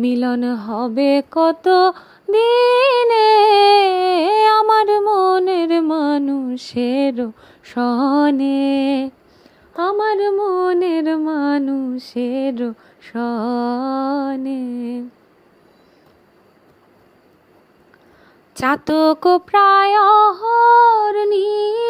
মিলন হবে কত দিনে? আমার মনের মানুষের সনে। আমার মনের মানুষের সনে। চাতক প্রায় নিশি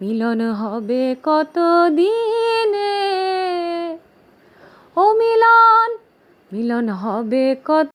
মিলন হবে কত দিনে ও মিলন মিলন হবে কত